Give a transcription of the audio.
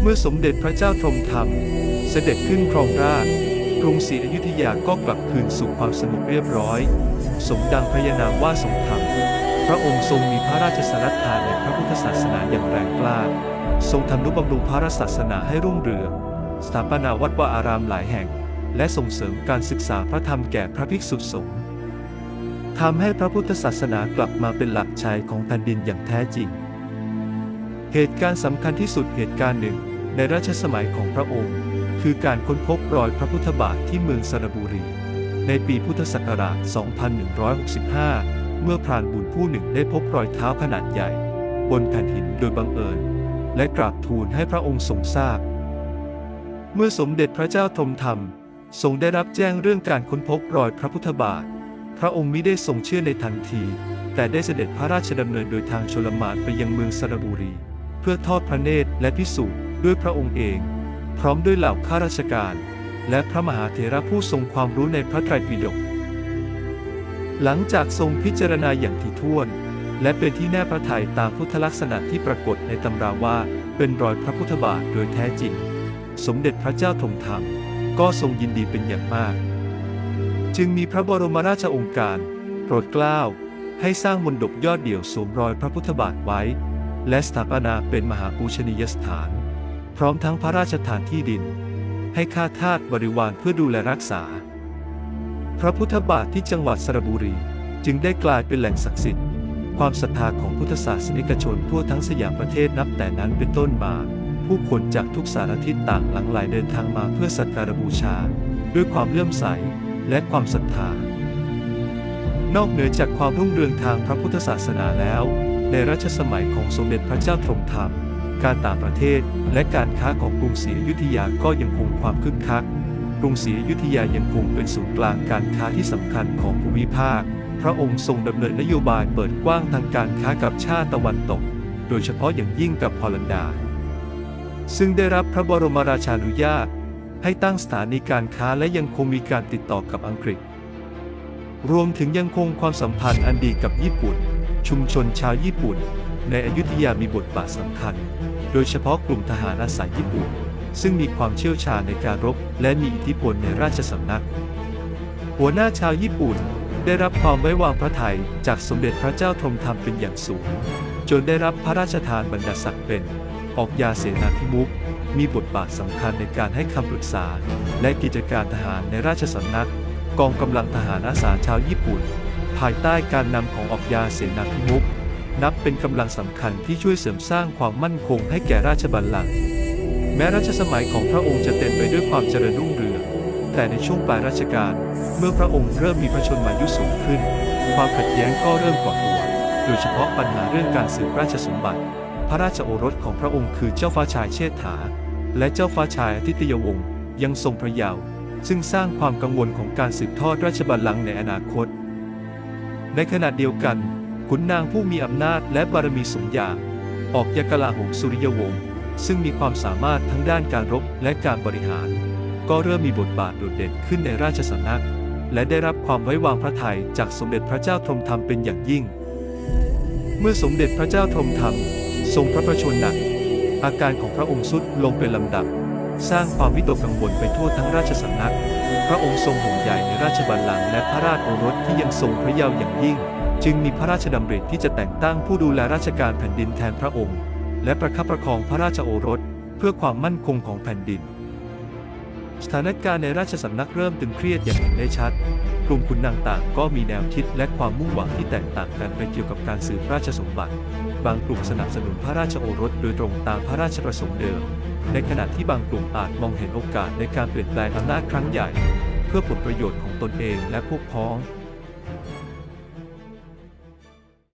เมื่อสมเด็จพระเจ้าทรงธรรม เสด็จขึ้นครองราชกรุงศรีอยุธยาก็กลับคืนสู่ความสงบเรียบร้อย สมดังพระยานามว่าทรงธรรม พระองค์ทรงมีพระราชสรัทธาในพระพุทธศาสนาอย่างแรงกล้า ทรงทำนุบำรุงพระศาสนาให้รุ่งเรือง สถาปนาวัดวาอารามหลายแห่ง และส่งเสริมการศึกษาพระธรรมแก่พระภิกษุสงฆ์ทำให้พระพุทธศาสนากลับมาเป็นหลักชัยของแผ่นดินอย่างแท้จริง เหตุการณ์สำคัญที่สุดเหตุการณ์หนึ่ง ในรัชสมัยของพระองค์ คือการค้นพบรอยพระพุทธบาทที่เมืองสระบุรี ในปีพุทธศักราช 2165 เมื่อพรานบุญผู้หนึ่งได้พบรอยเท้าขนาดใหญ่ บนแผ่นหินโดยบังเอิญ และกราบทูลให้พระองค์ทรงทราบ เมื่อสมเด็จพระเจ้าทมธรรมทรงได้รับแจ้งเรื่องการค้นพบรอยพระพุทธบาท พระองค์มิได้ทรงเชื่อในทันที แต่ได้เสด็จพระราชดำเนินโดยทางชลมารไปยังเมืองสระบุรี พื่อทอดพระเนตรและพิสูจน์ด้วยพระองค์เอง พร้อมด้วยเหล่าข้าราชการ และพระมหาเถระผู้ทรงความรู้ในพระไตรปิฎกหลังจากทรงพิจารณาอย่างถี่ถ้วน และเป็นที่แน่พระทัยตามพุทธลักษณะที่ปรากฏในตำราว่าเป็นรอยพระพุทธบาทโดยแท้จริง สมเด็จพระเจ้าทงธรรม ก็ทรงยินดีเป็นอย่างมาก จึงมีพระบรมราชองค์การ โปรดเกล้าให้สร้างมณฑปยอดเดี่ยวสวมรอยพระพุทธบาทไว้ และสถาปนาเป็นมหาปูชนียสถาน พร้อมทั้งพระราชทานที่ดิน ให้ข้าทาสบริวารเพื่อดูแลรักษา พระพุทธบาทที่จังหวัดสระบุรีจึงได้กลายเป็นแหล่งศักดิ์สิทธิ์ ความศรัทธาของพุทธศาสนิกชนทั่วทั้งสยามประเทศนับแต่นั้นเป็นต้นมา ผู้คนจากทุกสารทิศต่างหลั่งไหลเดินทางมาเพื่อสักการบูชา ด้วยความเลื่อมใสและความศรัทธานอกเหนือจากความรุ่งเรืองทางพระพุทธศาสนาแล้ว ในรัชสมัยของสมเด็จพระเจ้าทรงธรรม การต่างประเทศและการค้าของกรุงศรีอยุธยาก็ยังคงความคึกคัก กรุงศรีอยุธยายังคงเป็นศูนย์กลางการค้าที่สำคัญของภูมิภาค พระองค์ทรงดำเนินนโยบายเปิดกว้างทางการค้ากับชาติตะวันตก โดยเฉพาะอย่างยิ่งกับฮอลันดา ซึ่งได้รับพระบรมราชานุญาต ให้ตั้งสถานีการค้าและยังคงมีการติดต่อกับอังกฤษ รวมถึงยังคงความสัมพันธ์อันดีกับญี่ปุ่น ชุมชนชาวญี่ปุ่น ในอยุธยามีบทบาทสำคัญ โดยเฉพาะกลุ่มทหารอาศัยญี่ปุ่น ซึ่งมีความเชี่ยวชาญในการรบ และมีอิทธิพลในราชสำนัก หัวหน้าชาวญี่ปุ่นได้รับความไว้วางพระทัยจากสมเด็จพระเจ้าทรงธรรมเป็นอย่างสูง จนได้รับพระราชทานบรรดาศักดิ์เป็น ออกยาเสนาธิมุขมีบทบาทสำคัญในการให้คำปรึกษา และกิจการทหารในราชสำนัก กองกำลังทหารอาสาชาวญี่ปุ่น ภายใต้การนำของออกยาเสนาธิมุขนับเป็นกำลังสำคัญที่ช่วยเสริมสร้างความมั่นคงให้แก่ราชบัลลังก์แม้รัชสมัยของพระองค์จะเต็มไปด้วยความเจริญรุ่งเรืองแต่ในช่วงปลายรัชกาลเมื่อพระองค์เริ่มมีพระชนมายุสูงขึ้น ความขัดแย้งก็เริ่มก่อตัวโดยเฉพาะปัญหาเรื่องการสืบราชสมบัติ พระราชโอรสของพระองค์คือเจ้าฟ้าชายเชษฐา และเจ้าฟ้าชายอาทิตยวงศ์ยังทรงพระเยาว์ซึ่งสร้างความกังวลของการสืบทอดราชบัลลังก์ในอนาคต ในขณะเดียวกัน ขุนนางผู้มีอำนาจและบารมีสมอย่างออกยกลาหงสุริยวงศ์ซึ่งมีความสามารถทั้งด้านการรบและการบริหาร ก็เริ่มมีบทบาทโดดเด่นขึ้นในราชสำนัก และได้รับความไว้วางพระทัยจากสมเด็จพระเจ้าทรงธรรมเป็นอย่างยิ่ง เมื่อสมเด็จพระเจ้าทรงธรรม ทรงพระประชวรหนัก อาการของพระองค์สุดลงเป็นลำดับ สร้างความวิตกกังวลไปทั่วทั้งราชสำนัก พระองค์ทรงห่วงใยในราชบัลลังก์และพระราชโอรสที่ยังทรงพระเยาว์อย่างยิ่ง จึงมีพระราชดำริที่จะแต่งตั้งผู้ดูแลราชการแผ่นดินแทนพระองค์ และประคับประคองพระราชโอรส เพื่อความมั่นคงของแผ่นดิน สถานการณ์ในราชสำนักเริ่มตึงเครียดอย่างเห็นได้ชัด กลุ่มขุนนางต่างก็มีแนวคิดและความมุ่งหวังที่แตกต่างกันไปเกี่ยวกับการสืบราชสมบัติ บางกลุ่มสนับสนุนพระราชโอรสโดยตรงตามพระราชประสงค์เดิม ในขณะที่บางกลุ่มอาจมองเห็นโอกาสในการเปลี่ยนแปลงอำนาจครั้งใหญ่ เพื่อผลประโยชน์ของตนเองและพวกพ้อง